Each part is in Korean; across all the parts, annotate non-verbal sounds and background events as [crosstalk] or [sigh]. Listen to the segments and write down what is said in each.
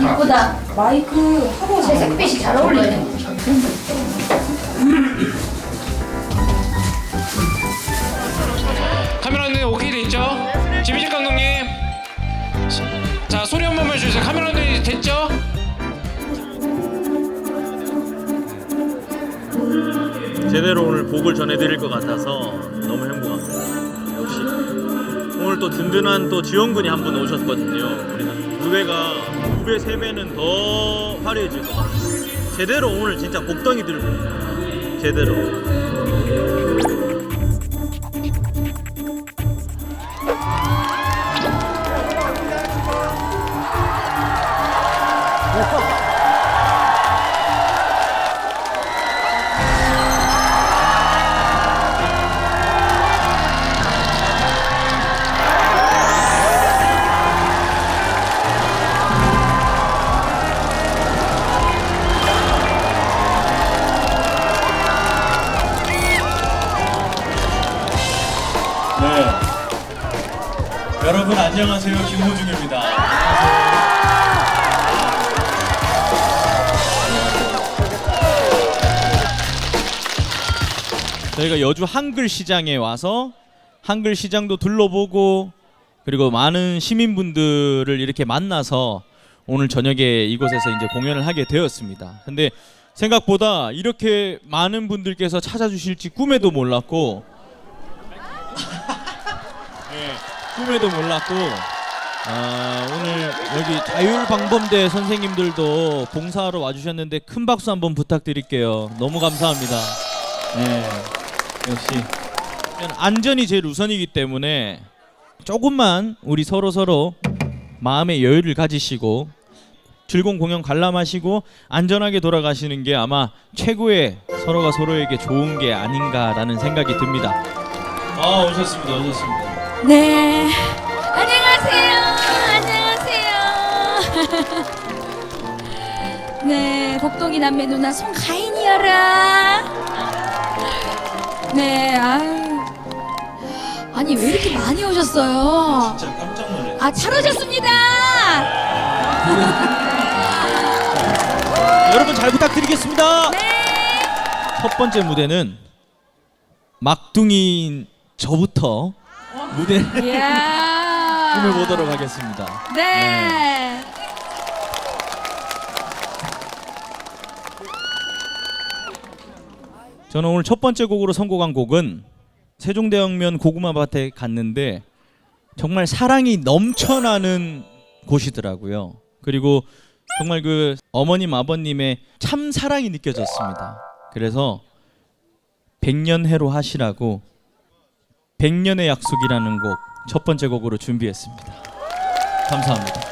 이쁘다 마이크 하고 제 색빛이 잘 어울리네 카메라는 오케이 돼 있죠? 지미진 감독님. 자 소리 한 번만 주세요. 카메라는 됐죠? 제대로 오늘 복을 전해드릴 것 같아서 너무 행복합니다. 역시 오늘 또 든든한 또 지원군이 한 분 오셨거든요. 우리는 무대가 두 배, 세 배는 더 화려해질 것 같아요. 제대로 오늘 진짜 복덩이 들고 제대로. 안녕하세요. 김호중입니다. 저희가 여주 한글 시장에 와서 한글 시장도 둘러보고 그리고 많은 시민분들을 이렇게 만나서 오늘 저녁에 이곳에서 이제 공연을 하게 되었습니다. 근데 생각보다 이렇게 많은 분들께서 찾아주실지 꿈에도 몰랐고 네, 꿈에도 몰랐고 아, 오늘 여기 자율방범대 선생님들도 봉사하러 와주셨는데 큰 박수 한번 부탁드릴게요. 너무 감사합니다. 네, 역시 안전이 제일 우선이기 때문에 조금만 우리 서로 서로 마음의 여유를 가지시고 즐거운 공연 관람하시고 안전하게 돌아가시는 게 아마 최고의 서로가 서로에게 좋은 게 아닌가라는 생각이 듭니다. 아 오셨습니다, 오셨습니다. 네. 안녕하세요. 안녕하세요. [laughs] 네 복동이 남매 누나 송가인이여라. 네 아유. 아니 왜 이렇게 많이 오셨어요? 진짜 깜짝 놀랐어요. 아 잘 오셨습니다. [laughs] 여러분 잘 부탁드리겠습니다. 네. 첫 번째 무대는 막둥이인 저부터 무대를 이야 꾸며보도록 하겠습니다. 네. 저는 오늘 첫 번째 곡으로 선곡한 곡은 세종대왕면 고구마밭에 갔는데 정말 사랑이 넘쳐나는 곳이더라고요. 그리고 정말 그 어머님 아버님의 참 사랑이 느껴졌습니다. 그래서 백년해로 하시라고 백년의 약속이라는 곡 첫 번째 곡으로 준비했습니다. 감사합니다.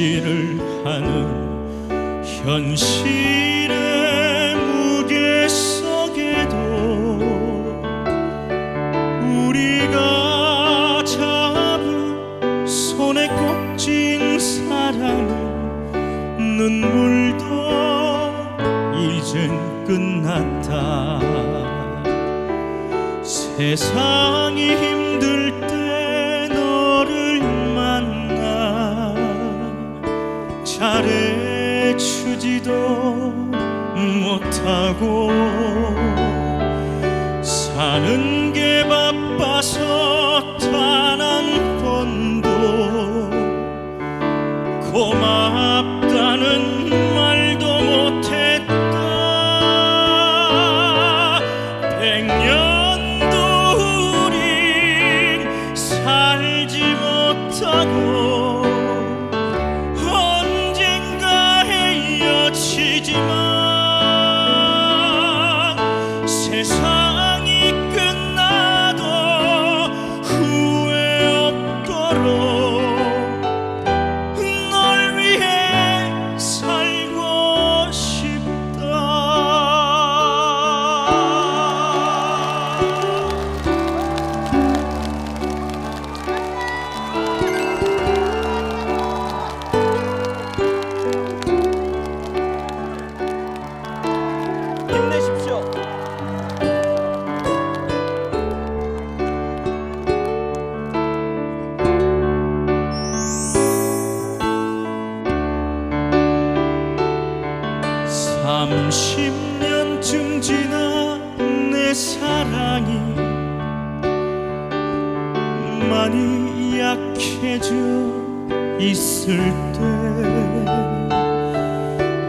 못지를 하는 현실의 무게 속에도 우리가 잡은 손에 꼭 쥔 사랑은 눈물도 이젠 끝났다. 세상 사랑이 많이 약해져 있을 때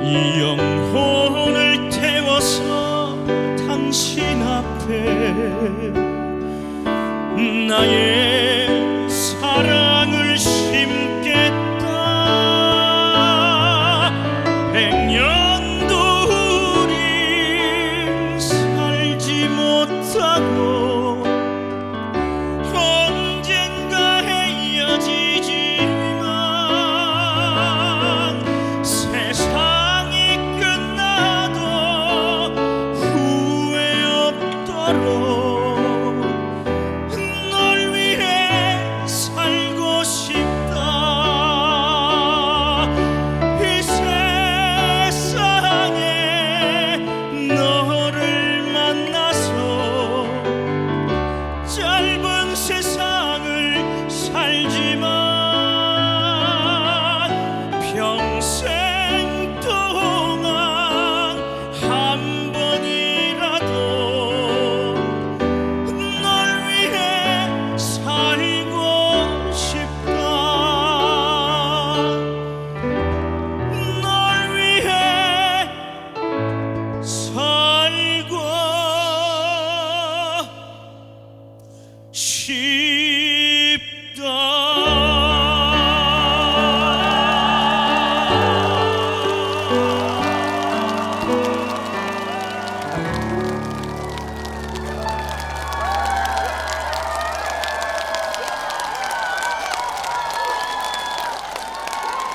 이 영혼을 태워서 당신 앞에 나의 사랑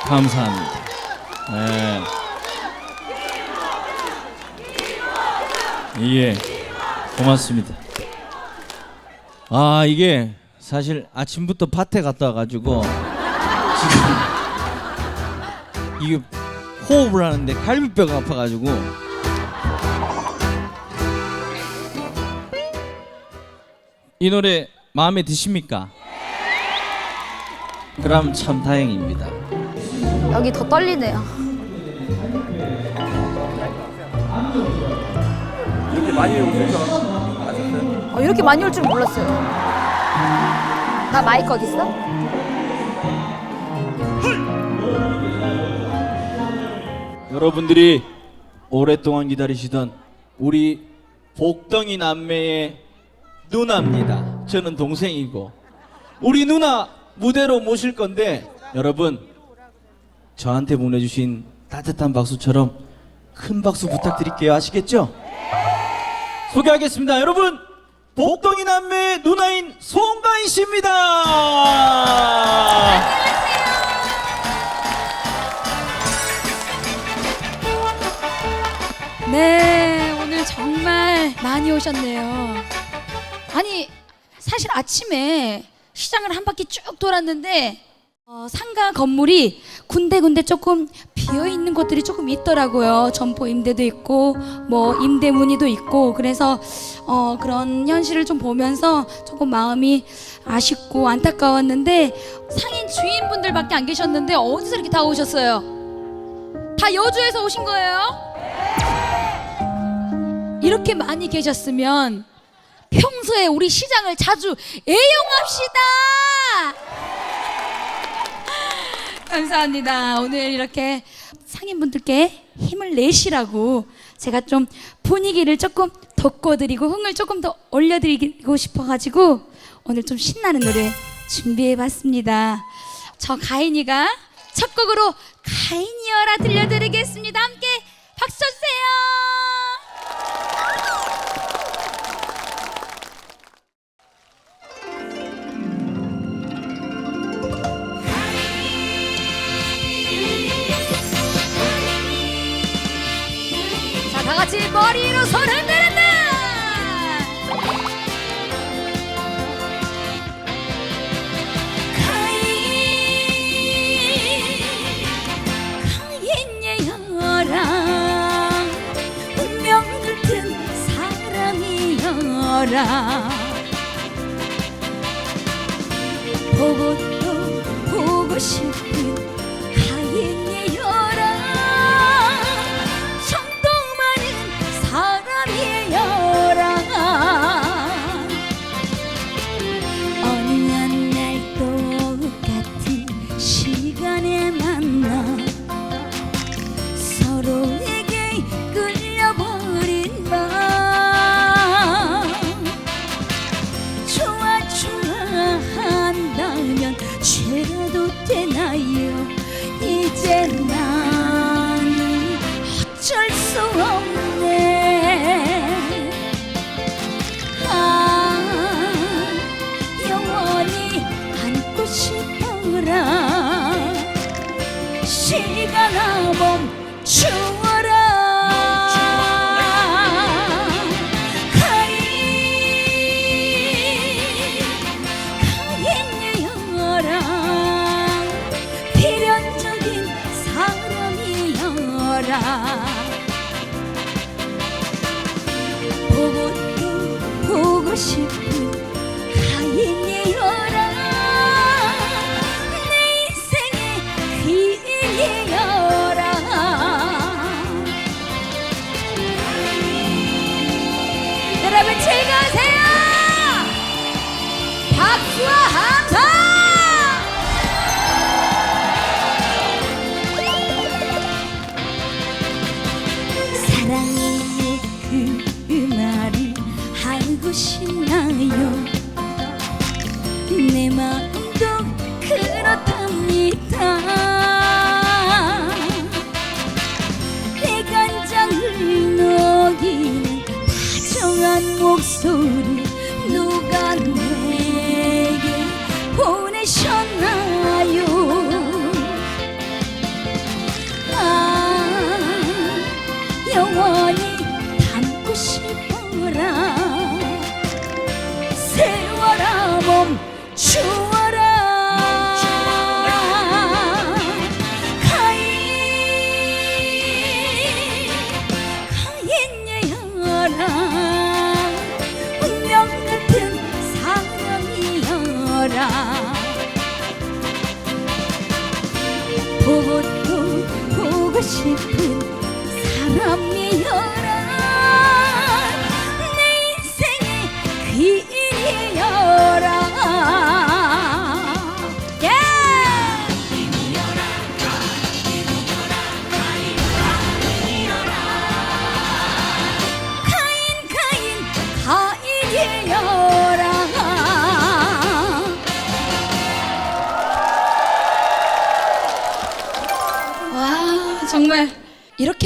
감사합니다. 네. 예, 고맙습니다. 아 이게 사실 아침부터 밭에 갔다 와가지고 지금 이게 호흡을 하는데 갈비뼈가 아파가지고 이 노래 마음에 드십니까? 그럼 참 다행입니다. 여기 더 떨리네요. 이렇게 많이 오실 줄 아셨어요? 어, 이렇게 많이 올 줄 몰랐어요. 나 마이크 어디 있어? 여러분들이 오랫동안 기다리시던 우리 복덩이 남매의 누나입니다. 저는 동생이고 우리 누나 무대로 모실 건데 여러분 저한테 보내주신 따뜻한 박수처럼 큰 박수 부탁드릴게요. 아시겠죠? 소개하겠습니다. 여러분 복덩이 남매의 누나인 송가인 씨입니다. 네, 오늘 정말 많이 오셨네요. 아니, 사실 아침에 시장을 한 바퀴 쭉 돌았는데 어, 상가 건물이 군데군데 조금 비어 있는 곳들이 조금 있더라고요. 점포 임대도 있고 뭐 임대 문의도 있고 그래서 어 그런 현실을 좀 보면서 조금 마음이 아쉽고 안타까웠는데 상인 주인분들밖에 안 계셨는데 어디서 이렇게 다 오셨어요? 다 여주에서 오신 거예요? 이렇게 많이 계셨으면 평소에 우리 시장을 자주 애용합시다. 감사합니다. 오늘 이렇게 상인분들께 힘을 내시라고 제가 좀 분위기를 조금 돋궈드리고 흥을 조금 더 올려드리고 싶어가지고 오늘 좀 신나는 노래 준비해봤습니다. 저 가인이가 첫 곡으로 가인이여라 들려드리겠습니다. 함께 박수 주세요. 같이 머리로 손 흔들었다. 사람이여라 보고 또 보고 싶 안고 싶어라. 시간아 멈추어 보고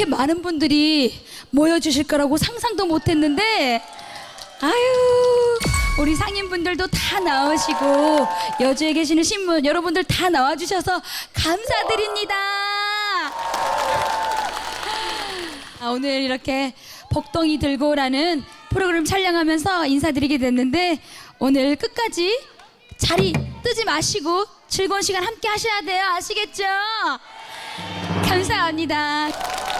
이렇게 많은 분들이 모여주실 거라고 상상도 못했는데 아유 우리 상인분들도 다 나오시고 여주에 계시는 신문 여러분들 다 나와주셔서 감사드립니다 아, 오늘 이렇게 복덩이 들고라는 프로그램 촬영하면서 인사드리게 됐는데 오늘 끝까지 자리 뜨지 마시고 즐거운 시간 함께 하셔야 돼요 아시겠죠? 감 감사합니다.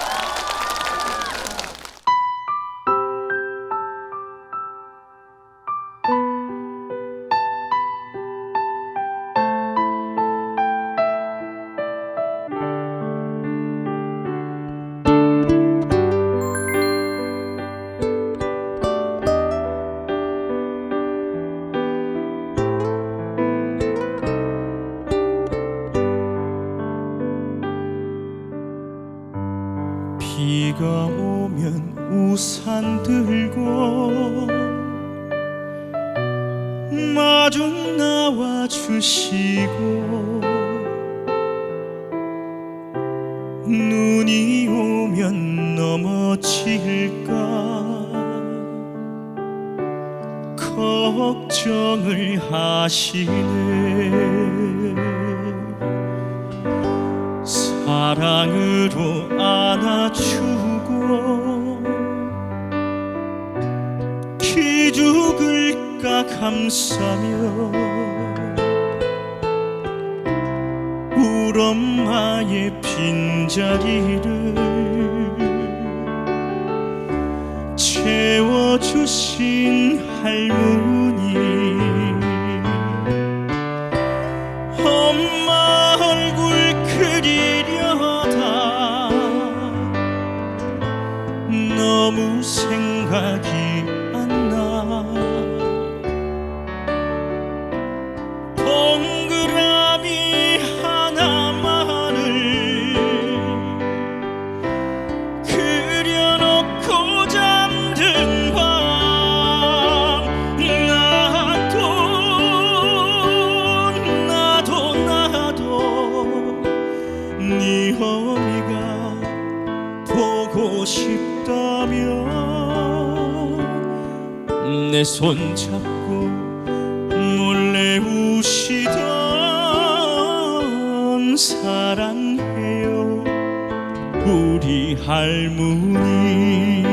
정을 하시네 사랑으로 안아주고 기죽을 까 감싸며 울 엄마의 빈자리를 채워주신 할머니 생각 우시던 사랑해요. 우리 할머니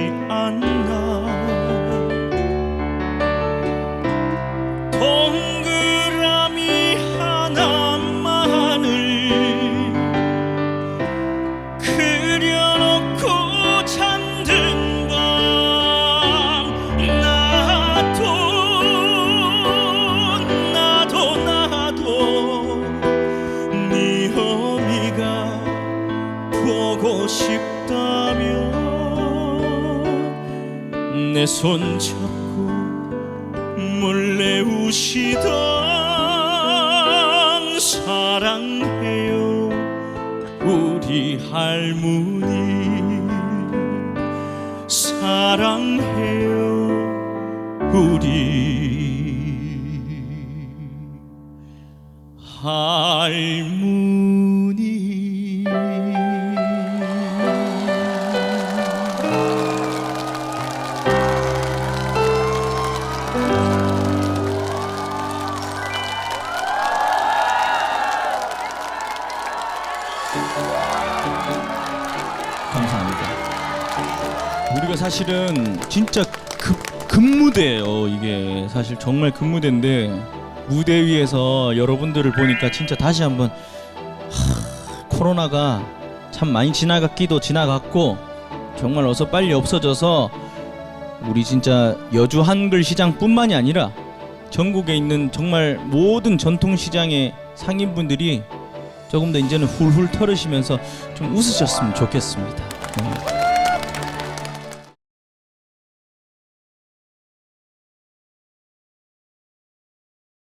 생각 손 잡고 몰래 우시던 사랑해요. 우리 할머니 우리가 사실은 진짜 급, 급무대예요. 이게 사실 정말 급무대인데 무대 위에서 여러분들을 보니까 진짜 다시 한번 하, 코로나가 참 많이 지나갔기도 지나갔고 정말 어서 빨리 없어져서 우리 진짜 여주 한글 시장뿐만이 아니라 전국에 있는 정말 모든 전통 시장의 상인분들이 조금 더 이제는 훌훌 털으시면서 좀 웃으셨으면 좋겠습니다. 네.